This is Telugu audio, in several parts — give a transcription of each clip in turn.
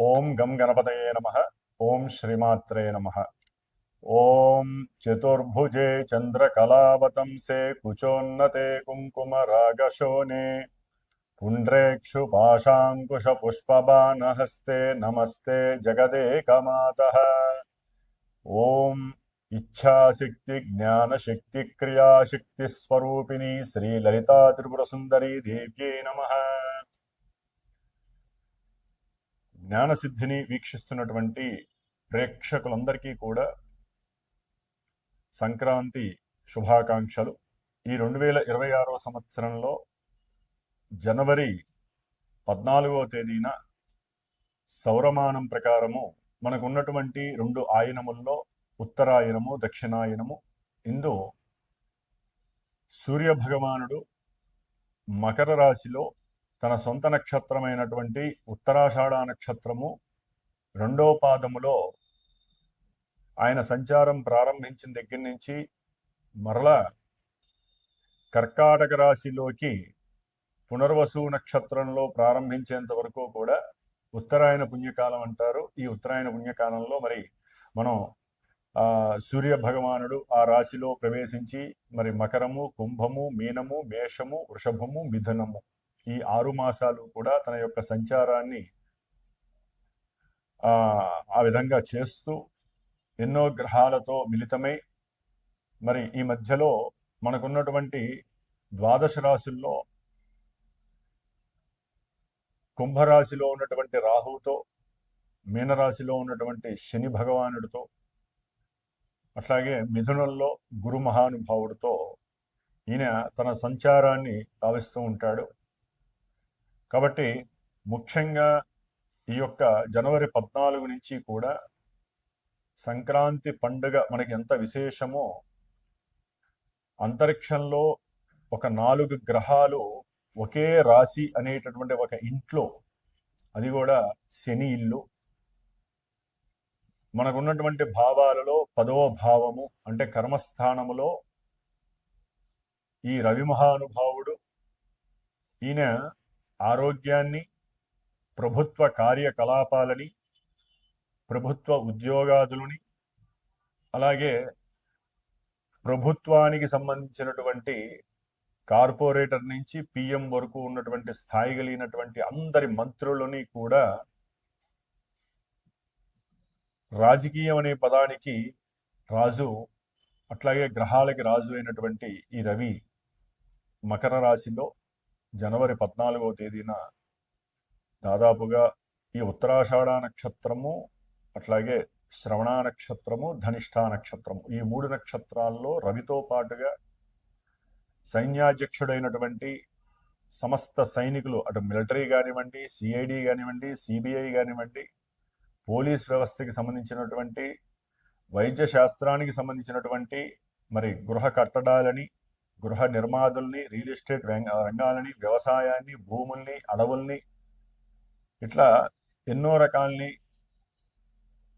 ओम गम गणपत नम। ओं श्रीमात्रे नम। ओं चतुर्भुजे चन्द्रकलावतंसे कुचोन्नते कुङ्कुमरागशोने पुण्ड्रेक्षुपाशाङ्कुशपुष्पबाणहस्ते नमस्ते जगदेकमातः। ॐ इच्छाशक्तिज्ञानशक्तिक्रियाशक्तिस्वरूपिणी श्रीललिता त्रिपुरसुन्दरी देव्यै नमः। జ్ఞానసిద్ధిని వీక్షిస్తున్నటువంటి ప్రేక్షకులందరికీ కూడా సంక్రాంతి శుభాకాంక్షలు. ఈ రెండు వేల ఇరవై ఆరవ సంవత్సరంలో జనవరి పద్నాలుగో తేదీన సౌరమానం ప్రకారము మనకు ఉన్నటువంటి రెండు ఆయనముల్లో ఉత్తరాయనము దక్షిణాయనము. ఇందు సూర్య భగవానుడు మకర రాశిలో తన సొంత నక్షత్రమైనటువంటి ఉత్తరాషాఢ నక్షత్రము రెండో పాదములో ఆయన సంచారం ప్రారంభించిన దగ్గర నుంచి మరలా కర్కాటక రాశిలోకి పునర్వసు నక్షత్రంలో ప్రారంభించేంత వరకు కూడా ఉత్తరాయణ పుణ్యకాలం అంటారు. ఈ ఉత్తరాయణ పుణ్యకాలంలో మరి మనం ఆ సూర్య భగవానుడు ఆ రాశిలో ప్రవేశించి మరి మకరము కుంభము మీనము మేషము వృషభము మిథునము ఈ ఆరు మాసాలు కూడా తన యొక్క సంచారాన్ని ఆ విధంగా చేస్తూ ఎన్నో గ్రహాలతో మిళితమై మరి ఈ మధ్యలో మనకున్నటువంటి ద్వాదశ రాశుల్లో కుంభరాశిలో ఉన్నటువంటి రాహువుతో మీనరాశిలో ఉన్నటువంటి శని భగవానుడితో అట్లాగే మిథునంలో గురు మహానుభావుడితో ఈయన తన సంచారాన్ని భావిస్తూ ఉంటాడు. కాబట్టి ముఖ్యంగా ఈ యొక్క జనవరి పద్నాలుగు నుంచి కూడా సంక్రాంతి పండుగ మనకి ఎంత విశేషమో అంతరిక్షంలో ఒక నాలుగు గ్రహాలు ఒకే రాశి అనేటటువంటి ఒక ఇంట్లో అది కూడా శని ఇల్లు. మనకున్నటువంటి భావాలలో పదవ భావము అంటే కర్మస్థానములో ఈ రవి మహానుభావుడు ఈయన ఆరోగ్యాన్ని ప్రభుత్వ కార్యకలాపాలని ప్రభుత్వ ఉద్యోగాదులని అలాగే ప్రభుత్వానికి సంబంధించినటువంటి కార్పొరేటర్ నుంచి పిఎం వరకు ఉన్నటువంటి స్థాయి కలిగినటువంటి అందరి మంత్రులని కూడా రాజకీయం అనే పదానికి రాజు అట్లాగే గ్రహాలకి రాజు అయినటువంటి ఈ రవి మకర రాశిలో జనవరి పద్నాలుగవ తేదీన దాదాపుగా ఈ ఉత్తరాషాఢ నక్షత్రము అట్లాగే శ్రవణ నక్షత్రము ధనిష్ఠా నక్షత్రము. ఈ మూడు నక్షత్రాల్లో రవితో పాటుగా సైన్యాధ్యక్షుడైనటువంటి సమస్త సైనికులు అటు మిలిటరీ కానివ్వండి సిఐడి కానివ్వండి సిబిఐ కానివ్వండి పోలీస్ వ్యవస్థకి సంబంధించినటువంటి వైద్య శాస్త్రానికి సంబంధించినటువంటి మరి గృహ కట్టడాలని గృహ నిర్మాదుల్ని రియల్ ఎస్టేట్ రంగాలని వ్యవసాయాన్ని భూముల్ని అడవుల్ని ఇట్లా ఎన్నో రకాల్ని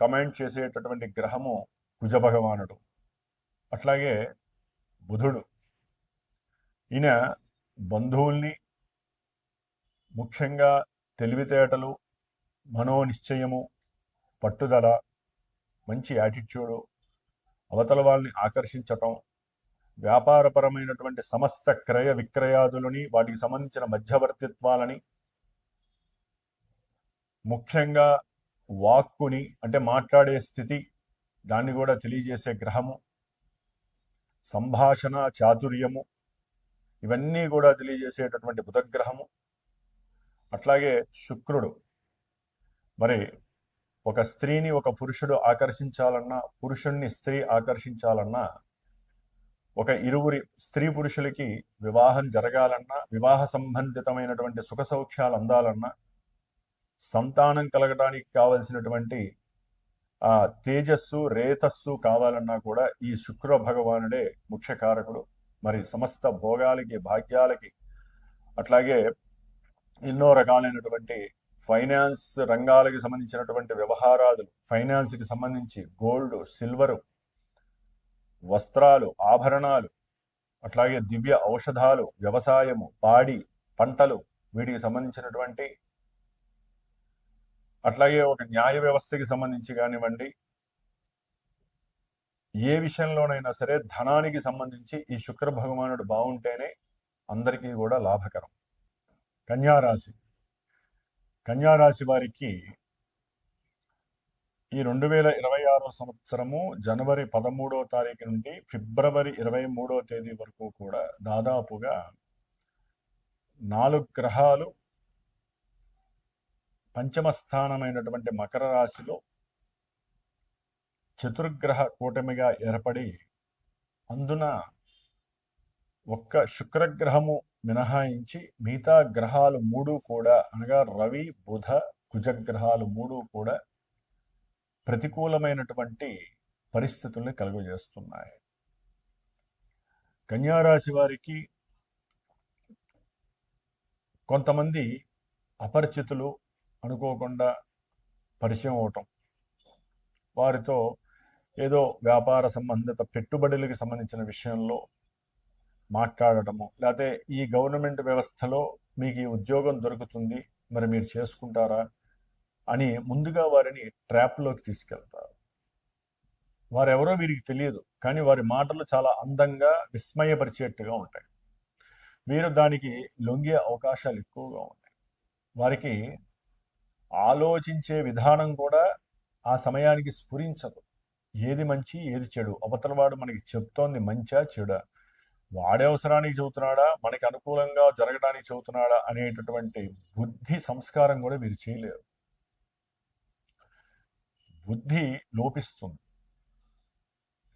కమాండ్ చేసేటటువంటి గ్రహము కుజ భగవానుడు. అట్లాగే బుధుడు. ఈయన బంధువుల్ని ముఖ్యంగా తెలివితేటలు మనోనిశ్చయము పట్టుదల మంచి యాటిట్యూడు అవతల వాళ్ళని ఆకర్షించటం వ్యాపారపరమైనటువంటి సమస్త క్రయ విక్రయాదులని వాటికి సంబంధించిన మధ్యవర్తిత్వాలని ముఖ్యంగా వాక్కుని అంటే మాట్లాడే స్థితి దాన్ని కూడా తెలియజేసే గ్రహము సంభాషణ చాతుర్యము ఇవన్నీ కూడా తెలియజేసేటటువంటి బుధగ్రహము అట్లాగే శుక్రుడు. మరి ఒక స్త్రీని ఒక పురుషుడు ఆకర్షించాలన్నా పురుషుణ్ణి స్త్రీ ఆకర్షించాలన్నా ఒక ఇరువురి స్త్రీ పురుషులకి వివాహం జరగాలన్నా వివాహ సంబంధితమైనటువంటి సుఖ సౌఖ్యాలు అందాలన్నా సంతానం కలగడానికి కావలసినటువంటి ఆ తేజస్సు రేతస్సు కావాలన్నా కూడా ఈ శుక్ర భగవానుడే ముఖ్య కారకుడు. మరి సమస్త భోగాలకి భాగ్యాలకి అట్లాగే ఎన్నో రకాలైనటువంటి ఫైనాన్స్ రంగాలకి సంబంధించినటువంటి వ్యవహారాలు ఫైనాన్స్కి సంబంధించి గోల్డ్ సిల్వరు వస్త్రాలు ఆభరణాలు అట్లాగే దివ్య ఔషధాలు వ్యవసాయము పాడి పంటలు వీటికి సంబంధించినటువంటి అట్లాగే ఒక న్యాయ వ్యవస్థకి సంబంధించి కానివ్వండి ఏ విషయంలోనైనా సరే ధనానికి సంబంధించి ఈ శుక్ర భగవానుడు బాగుంటేనే అందరికీ కూడా లాభకరం. కన్యారాశి. కన్యారాశి వారికి ఈ రెండు వేల ఇరవై ఆరో సంవత్సరము జనవరి పదమూడవ తారీఖు నుండి ఫిబ్రవరి ఇరవై మూడవ తేదీ వరకు కూడా దాదాపుగా నాలుగు గ్రహాలు పంచమ స్థానమైనటువంటి మకర రాశిలో చతుర్గ్రహ కూటమిగా ఏర్పడి అందున ఒక్క శుక్రగ్రహము మినహాయించి మిగతా గ్రహాలు మూడు కూడా అనగా రవి బుధ కుజగ్రహాలు మూడు కూడా ప్రతికూలమైనటువంటి పరిస్థితుల్ని కలుగజేస్తున్నాయి. కన్యారాశి వారికి కొంతమంది అపరిచితులు అనుకోకుండా పరిచయం అవటం వారితో ఏదో వ్యాపార సంబంధిత పెట్టుబడులకు సంబంధించిన విషయంలో మాట్లాడటము లేకపోతే ఈ గవర్నమెంట్ వ్యవస్థలో మీకు ఈ ఉద్యోగం దొరుకుతుంది మరి మీరు చేసుకుంటారా? అని ముందుగా వారిని ట్రాప్లోకి తీసుకెళ్తారు. వారెవరో వీరికి తెలియదు కానీ వారి మాటలు చాలా అందంగా విస్మయపరిచేట్టుగా ఉంటాయి. వీరు దానికి లొంగే అవకాశాలు ఎక్కువగా ఉంటాయి. వారికి ఆలోచించే విధానం కూడా ఆ సమయానికి స్ఫురించదు. ఏది మంచి ఏది చెడు. అవతలవాడు మనకి చెప్తోంది మంచా చెడా? వాడే అవసరానికి చెబుతున్నాడా? మనకి అనుకూలంగా జరగడానికి చెబుతున్నాడా? అనేటటువంటి బుద్ధి సంస్కారం కూడా వీరు చేయలేరు. బుద్ధి లోపిస్తుంది.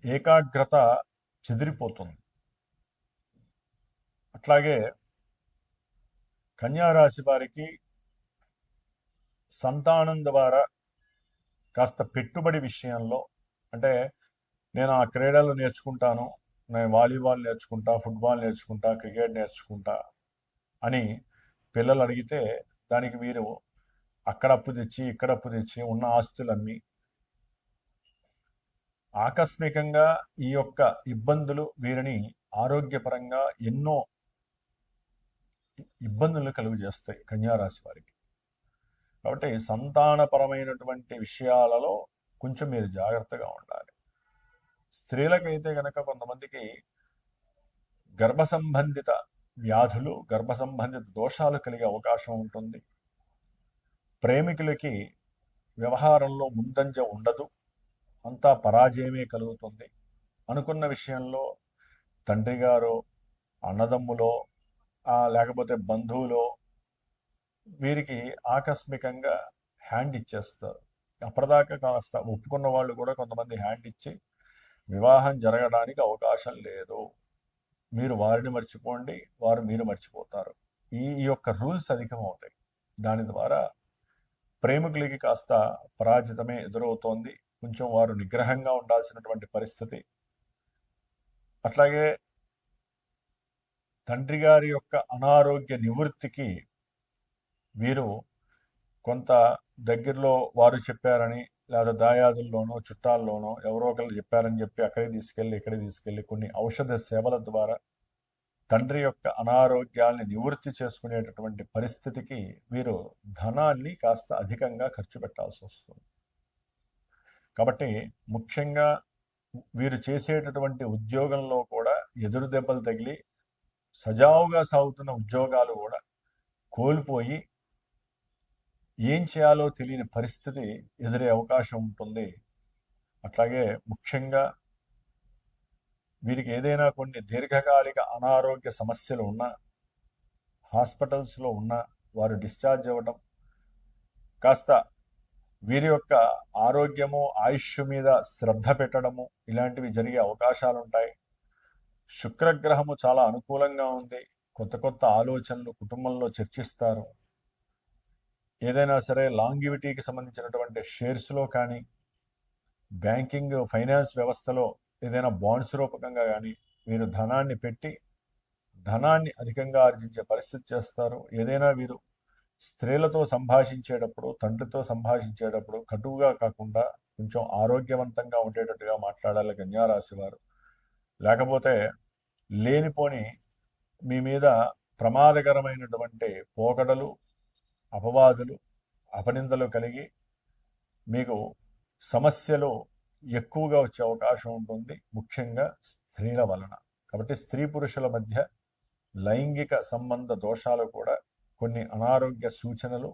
ఏకాగ్రత చెదిరిపోతుంది. అట్లాగే కన్యారాశి వారికి సంతానం ద్వారా కాస్త పెట్టుబడి విషయంలో అంటే నేను ఆ క్రీడలు నేర్చుకుంటాను నేను వాలీబాల్ నేర్చుకుంటా ఫుట్బాల్ నేర్చుకుంటా క్రికెట్ నేర్చుకుంటా అని పిల్లలు అడిగితే దానికి వీరు అక్కడ అప్పు తెచ్చి ఇక్కడ అప్పు తెచ్చి ఉన్న ఆస్తులన్నీ ఆకస్మికంగా ఈ యొక్క ఇబ్బందులు వీరిని ఆరోగ్యపరంగా ఎన్నో ఇబ్బందులు కలుగు చేస్తాయి కన్యారాశి వారికి. కాబట్టి సంతానపరమైనటువంటి విషయాలలో కొంచెం మీరు జాగ్రత్తగా ఉండాలి. స్త్రీలకైతే కనుక కొంతమందికి గర్భ సంబంధిత వ్యాధులు గర్భ సంబంధిత దోషాలు కలిగే అవకాశం ఉంటుంది. ప్రేమికులకి వ్యవహారంలో ముందంజ ఉండదు. అంతా పరాజయమే కలుగుతుంది. అనుకున్న విషయంలో తండ్రి గారు అన్నదమ్ములో లేకపోతే బంధువులో వీరికి ఆకస్మికంగా హ్యాండ్ ఇచ్చేస్తారు. అప్పటిదాకా కాస్త ఒప్పుకున్న వాళ్ళు కూడా కొంతమంది హ్యాండ్ ఇచ్చి వివాహం జరగడానికి అవకాశం లేదు. మీరు వారిని మర్చిపోండి వారు మీరు మర్చిపోతారు. ఈ యొక్క రూల్స్ అధికం అవుతాయి దాని ద్వారా ప్రేమికులకి కాస్త పరాజితమే ఎదురవుతోంది. కొంచెం వారు నిగ్రహంగా ఉండాల్సినటువంటి పరిస్థితి. అట్లాగే తండ్రి గారి యొక్క అనారోగ్య నివృత్తికి వీరు కొంత దగ్గరలో వారు చెప్పారని లేదా దాయాదుల్లోనో చుట్టాల్లోనో ఎవరో ఒకరు చెప్పారని చెప్పి అక్కడికి తీసుకెళ్ళి ఇక్కడికి తీసుకెళ్ళి కొన్ని ఔషధ సేవల ద్వారా తండ్రి యొక్క అనారోగ్యాల్ని నివృత్తి చేసుకునేటటువంటి పరిస్థితికి వీరు ధనాన్ని కాస్త అధికంగా ఖర్చు పెట్టాల్సి వస్తుంది. కాబట్టి ముఖ్యంగా వీరు చేసేటటువంటి ఉద్యోగంలో కూడా ఎదురు దెబ్బలు తగిలి సజావుగా సాగుతున్న ఉద్యోగాలు కూడా కోల్పోయి ఏం చేయాలో తెలియని పరిస్థితి ఎదురే అవకాశం ఉంటుంది. అట్లాగే ముఖ్యంగా వీరికి ఏదైనా కొన్ని దీర్ఘకాలిక అనారోగ్య సమస్యలు ఉన్నా హాస్పిటల్స్లో ఉన్న వారు డిశ్చార్జ్ అవ్వడం కాస్త వీరి యొక్క ఆరోగ్యము ఆయుష్ మీద శ్రద్ధ పెట్టడము ఇలాంటివి జరిగే అవకాశాలు ఉంటాయి శుక్రగ్రహము చాలా అనుకూలంగా ఉంది. కొత్త కొత్త ఆలోచనలు కుటుంబంలో చర్చిస్తారు. ఏదైనా సరే లాంగివిటీకి సంబంధించినటువంటి షేర్స్లో కానీ బ్యాంకింగ్ ఫైనాన్స్ వ్యవస్థలో ఏదైనా బాండ్స్ రూపకంగా కానీ వీరు ధనాన్ని పెట్టి ధనాన్ని అధికంగా ఆర్జించే పరిస్థితి చేస్తారు. ఏదైనా వీరు స్త్రీలతో సంభాషించేటప్పుడు తండ్రితో సంభాషించేటప్పుడు కటువుగా కాకుండా కొంచెం ఆరోగ్యవంతంగా ఉండేటట్టుగా మాట్లాడాలి కన్యారాశి వారు లేకపోతే లేనిపోని మీ మీద ప్రమాదకరమైనటువంటి పోకడలు అపవాదులు అపనిందలు కలిగి మీకు సమస్యలు ఎక్కువగా వచ్చే అవకాశం ఉంటుంది. ముఖ్యంగా స్త్రీల వలన. కాబట్టి స్త్రీ పురుషుల మధ్య లైంగిక సంబంధ దోషాలు కూడా కొన్ని అనారోగ్య సూచనలు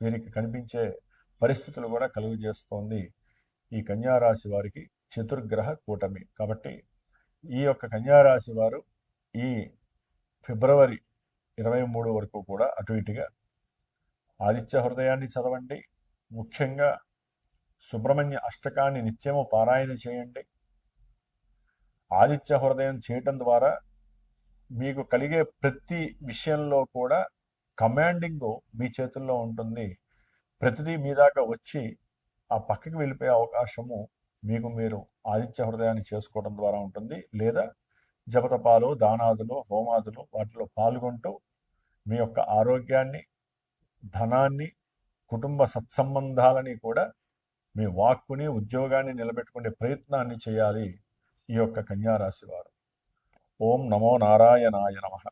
వీరికి కనిపించే పరిస్థితులు కూడా కలుగు చేస్తోంది ఈ కన్యారాశి వారికి చతుర్గ్రహ కూటమి. కాబట్టి ఈ యొక్క కన్యారాశి వారు ఈ ఫిబ్రవరి ఇరవై మూడు వరకు కూడా అటు ఇటుగా ఆదిత్య హృదయాన్ని చదవండి. ముఖ్యంగా సుబ్రహ్మణ్య అష్టకాన్ని నిత్యము పారాయణ చేయండి. ఆదిత్య హృదయం చేయటం ద్వారా మీకు కలిగే ప్రతి విషయంలో కూడా కమాండింగ్ మీ చేతుల్లో ఉంటుంది. ప్రతిదీ మీ దాకా వచ్చి ఆ పక్కకి వెళ్ళిపోయే అవకాశము మీకు మీరు ఆదిత్య హృదయాన్ని చేసుకోవడం ద్వారా ఉంటుంది. లేదా జపతపాలు దానాదులు హోమాదులు వాటిలో పాల్గొంటూ మీ యొక్క ఆరోగ్యాన్ని ధనాన్ని కుటుంబ సత్సంబంధాలని కూడా మీ వాక్కుని ఉద్యోగాన్ని నిలబెట్టుకునే ప్రయత్నాన్ని చేయాలి ఈ యొక్క కన్యారాశి వారు. ఓం నమో నారాయణాయ నమః.